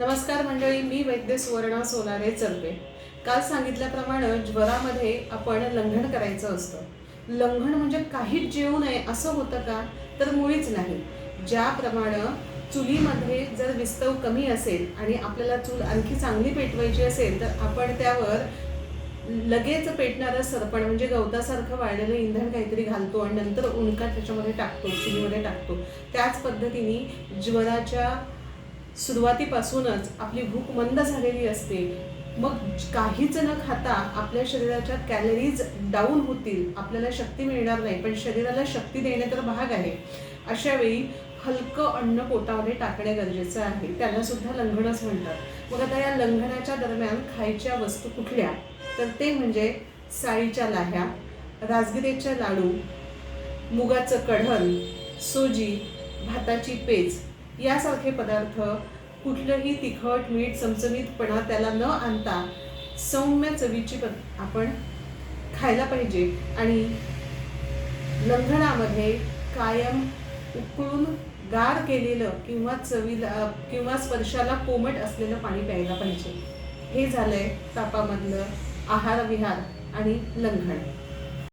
नमस्कार मंडळी मी वैद्य सुवर्णा सोनारे चलवे काल सांगितल्याप्रमाणे ज्वरामध्ये आपण लंघन करायचं असतं. लंघन म्हणजे काहीच जेवू नये असं होतं का? तर मुळीच नाही. ज्याप्रमाणे चुलीमध्ये जर विस्तव कमी असेल आणि आपल्याला चूल आणखी चांगली पेटवायची असेल तर आपण त्यावर लगेच पेटणारं सरपण म्हणजे गवतासारखं वाळलेलं इंधन काहीतरी घालतो आणि नंतर उणका त्याच्यामध्ये टाकतो चुलीमध्ये टाकतो. त्याच पद्धतीने ज्वराच्या सुरुवातीपासूनच आपली भूक मंद झालेली असते. मग काहीच न खाता आपल्या शरीराच्या कॅलरीज डाऊन होतील. आपल्याला शक्ती मिळणार नाही पण शरीराला शक्ती देणे तर भाग आहे. अशा वेळी हलकं अन्न पोटामध्ये टाकणे गरजेचं आहे. त्याला सुद्धा लंघनच म्हणतात. मग आता या लंघनाच्या दरम्यान खायच्या वस्तू कुठल्या? तर ते म्हणजे साळीच्या लाह्या राजगिरेच्या लाडू मुगाचं कढल सोजी भाताची पेज यासारखे पदार्थ कुठलंही तिखट मीठ चमचमीतपणा त्याला न आणता सौम्य चवीची पद आपण खायला पाहिजे. आणि लंघनामध्ये कायम उकळून गार केलेलं किंवा चवीला किंवा स्पर्शाला कोमट असलेलं पाणी प्यायला पाहिजे. हे झालंय तापामधलं आहार विहार आणि लंघन.